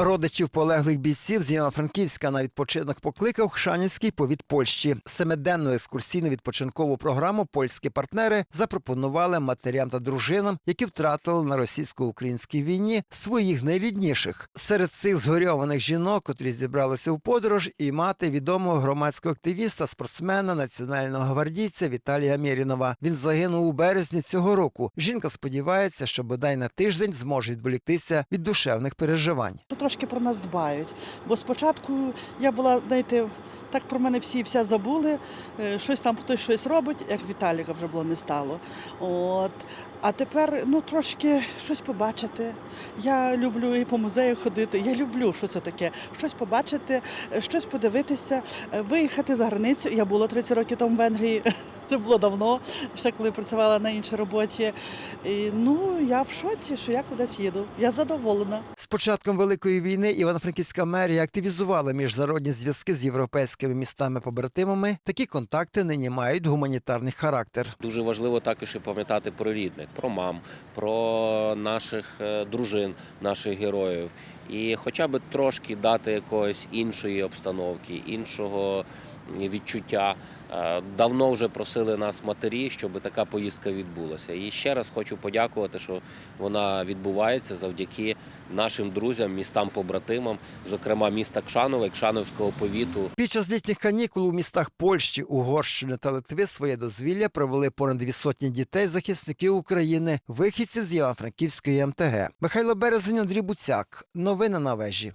Родичів полеглих бійців з Івано-Франківська на відпочинок покликав Хшанівський повіт Польщі. Семиденну екскурсійну відпочинкову програму польські партнери запропонували матерям та дружинам, які втратили на російсько-українській війні своїх найрідніших. Серед цих згорьованих жінок, котрі зібралися в подорож, і мати відомого громадського активіста, спортсмена, національного гвардійця Віталія Мєрінова. Він загинув у березні цього року. Жінка сподівається, що бодай на тиждень зможе відволіктися від душевних переживань. Трошки про нас дбають. Бо спочатку я була, знаєте, так про мене всі все забули, е, щось там хтось щось робить, як Віталіка вже було не стало. От. А тепер ну трошки щось побачити. Я люблю і по музею ходити. Я люблю щось таке, щось побачити, е, щось подивитися, е, виїхати за границю. Я була 30 років тому в Венгрії. Це було давно, ще коли працювала на іншій роботі. І, ну я в шоці, що я кудись їду. Я задоволена. Початком великої війни Івано-Франківська мерія активізувала міжнародні зв'язки з європейськими містами-побратимами. Такі контакти нині мають гуманітарний характер. Дуже важливо також і пам'ятати про рідних, про мам, про наших е, дружин, наших героїв. І хоча б трошки дати якоїсь іншої обстановки, іншого відчуття. Е, Давно вже просили нас матері, щоб така поїздка відбулася. І ще раз хочу подякувати, що вона відбувається завдяки нашим друзям, містам-побратимам, зокрема міста Кшанове, Кшановського повіту. Під час літніх канікул у містах Польщі, Угорщини та Литви своє дозвілля провели понад дві сотні дітей захисників України, вихідців з Івано-Франківської МТГ. Михайло Березень, Андрій Буцяк. Новини на вежі.